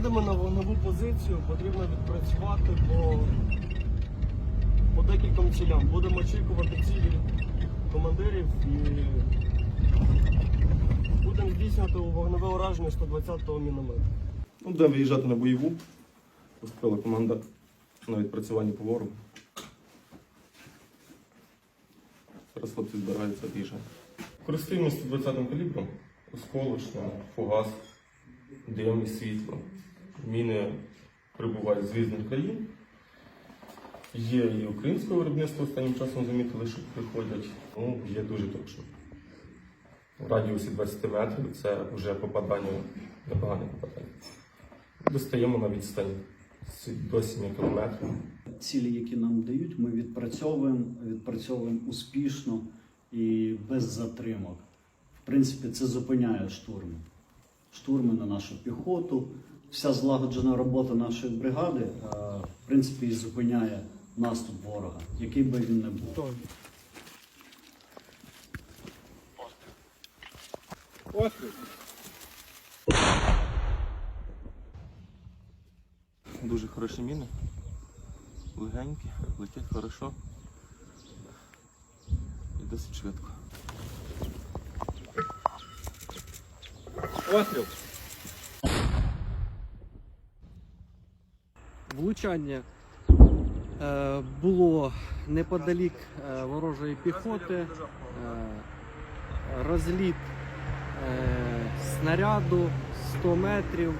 Їдемо на вогневу позицію, потрібно відпрацювати по, по декільком цілям. Будемо очікувати цілі командирів і будемо здійснювати вогневе ураження 120-го міномету. Ну, Будемо виїжджати на бойову. Поступила команда на відпрацюванні по ворогу. Зараз хлопці збираються виїжджати. Користуємося 120 м калібром, осколочно, фугас, дим і світло. Міни прибувають з різних країн. Є і українське виробництво останнім часом замітили, що приходять. Ну, є дуже точно. В радіусі 20 метрів це вже попадання, непогане попадання. Достаємо на відстань з- до 7 кілометрів. Цілі, які нам дають, ми відпрацьовуємо, відпрацьовуємо успішно і без затримок. В принципі, це зупиняє штурми. Штурми на нашу піхоту. Вся злагоджена робота нашої бригади, е, в принципі, і зупиняє наступ ворога, який би він не був. Дуже хороші міни. Легенькі, летять хорошо. І досить швидко. Влучання е, було неподалік е, ворожої піхоти, е, розліт снаряду 100 метрів.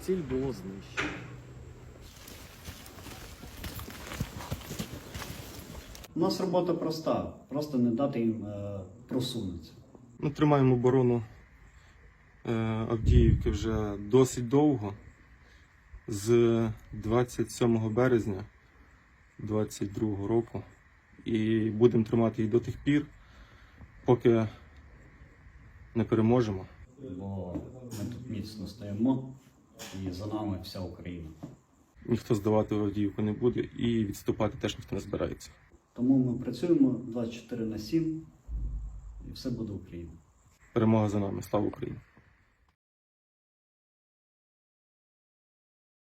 Ціль було знищено. У нас робота проста, просто не дати їм е, просунутися. Ми тримаємо оборону е, Авдіївки вже досить довго. З 27 березня 2022 року. І будемо тримати її до тих пір, поки не переможемо. Бо ми тут міцно стоїмо і за нами вся Україна. Ніхто здавати Авдіївку не буде і відступати теж ніхто не збирається. Тому ми працюємо 24 на 7 і все буде Україна. Перемога за нами. Слава Україні!